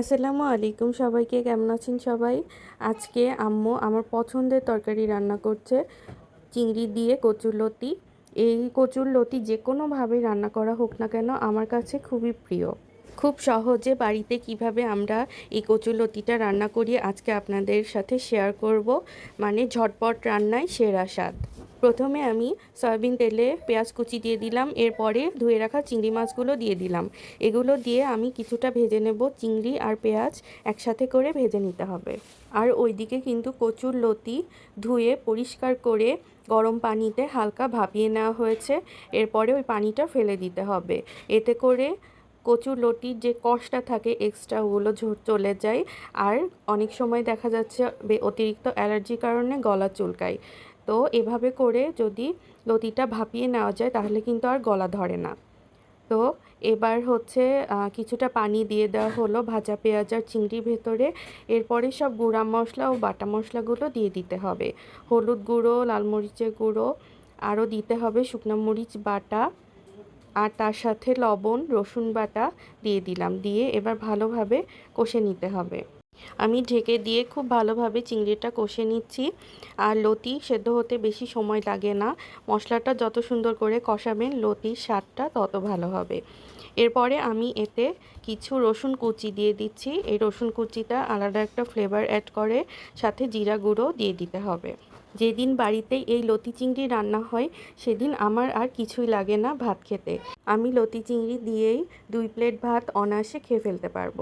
আসসালামু আলাইকুম সবাইকে, কেমন আছেন সবাই? আজকে আম্মু আমার পছন্দের তরকারি রান্না করছে, চিংড়ি দিয়ে কচুরলতি এই কচুরলতি যে কোনোভাবে রান্না করা হোক না কেন আমার কাছে খুবই প্রিয়। খুব সহজে বাড়িতে কীভাবে আমরা এই কচুরলতিটা রান্না করি আজকে আপনাদের সাথে শেয়ার করব। মানে ঝটপট রান্নায় সেরা স্বাদ। প্রথমে আমি সয়াবিন তেলে পেঁয়াজ কুচি দিয়ে দিলাম, এরপরে ধুয়ে রাখা চিংড়ি মাছগুলো দিয়ে দিলাম। এগুলো দিয়ে আমি কিছুটা ভেজে নেব চিংড়ি আর পেঁয়াজ একসাথে করে ভেজে নিতে হবে। আর ওইদিকে কিন্তু কচুর লতি ধুয়ে পরিষ্কার করে গরম পানিতে হালকা ভাপিয়ে নেওয়া হয়েছে, এরপরে ওই পানিটা ফেলে দিতে হবে। এতে করে কচুর লতির যে কষটা থাকে এক্সট্রা ওগুলো চলে যায়। আর অনেক সময় দেখা যাচ্ছে অতিরিক্ত অ্যালার্জির কারণে গলা চুলকায়। তো এভাবে করে যদি লতিটা ভাপিয়ে নেওয়া যায়, তাহলে কিন্তু আর গলা ধরে না। তো এবার হচ্ছে কিছুটা পানি দিয়ে দেওয়া হলো, ভাজা পেঁয়াজ আর চিংড়ির ভেতরে। এরপরে সব গুঁড়া মশলা ও বাটা মশলাগুলো দিয়ে দিতে হবে। হলুদ গুঁড়ো, লাল মরিচের গুঁড়ো, আরও দিতে হবে শুকনো মরিচ বাটা। আর তার সাথে লবণ, রসুন বাটা দিয়ে দিলাম। দিয়ে এবার ভালোভাবে কষে নিতে হবে। আমি ঢেকে দিয়ে খুব ভালোভাবে চিংড়িটা কষে নিচ্ছি। আর লতি সেদ্ধ হতে বেশি সময় লাগে না। মশলাটা যত সুন্দর করে কষাবেন, লতির স্বাদটা তত ভালো হবে। এরপরে আমি এতে কিছু রসুন কুচি দিয়ে দিচ্ছি। এই রসুন কুচিটা আলাদা একটা ফ্লেভার অ্যাড করে সাথে জিরা গুঁড়ো দিয়ে দিতে হবে। যেদিন বাড়িতে এই লতি চিংড়ি রান্না হয়, সেদিন আমার আর কিছুই লাগে না ভাত খেতে। আমি লতি চিংড়ি দিয়েই দুই প্লেট ভাত অনায়াসে খেয়ে ফেলতে পারব।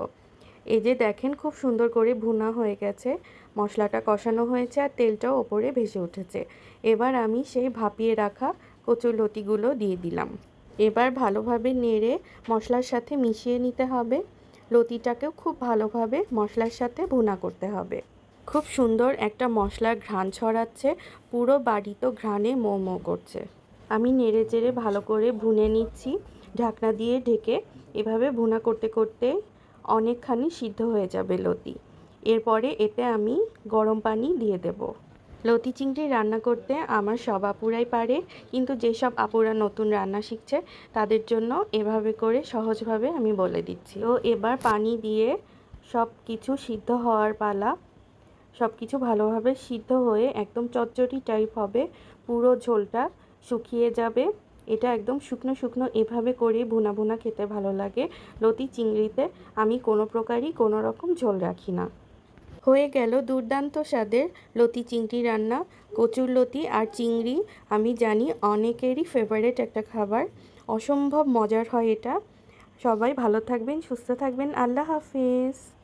এই যে দেখেন খুব সুন্দর করে ভুনা হয়ে গেছে। মশলাটা কষানো হয়েছে আর তেলটাও ওপরে ভেসে উঠেছে। এবার আমি সেই ভাপিয়ে রাখা কচুর লতিগুলো দিয়ে দিলাম। এবার ভালোভাবে নেড়ে মশলার সাথে মিশিয়ে নিতে হবে। লতিটাকেও খুব ভালোভাবে মশলার সাথে ভুনা করতে হবে। খুব সুন্দর একটা মশলার ঘ্রাণ ছড়াচ্ছে, পুরো বাড়ি তো ঘ্রাণে মোমো করছে। আমি নেড়ে চেড়ে ভালো করে ভুনে নিচ্ছি। ঢাকনা দিয়ে ঢেকে এভাবে ভুনা করতে করতে অনেকখানি সিদ্ধ হয়ে যাবে লতি। এরপরে এতে আমি গরম পানি দিয়ে দেব। লতি চিংড়ি রান্না করতে আমার সব আপুরাই পারে, কিন্তু যেসব আপুরা নতুন রান্না শিখছে, তাদের জন্য এভাবে করে সহজভাবে আমি বলে দিচ্ছি। তো এবার পানি দিয়ে সব কিছু সিদ্ধ হওয়ার পালা। সব কিছু ভালোভাবে সিদ্ধ হয়ে একদম চচ্চড়ি টাইপ হবে। পুরো ঝোলটা শুকিয়ে যাবে। এটা একদম শুকনো শুকনো এভাবে করে ভুনা ভুনা খেতে ভালো লাগে। লতি চিংড়িতে আমি কোনো প্রকারই কোনো রকম ঝোল রাখি না। হয়ে গেল দুর্দান্ত স্বাদের লতি চিংড়ি রান্না, কচুর লতি আর চিংড়ি। আমি জানি অনেকেরই ফেভারেট একটা খাবার। অসম্ভব মজার হয় এটা। সবাই ভালো থাকবেন, সুস্থ থাকবেন। আল্লাহ হাফিজ।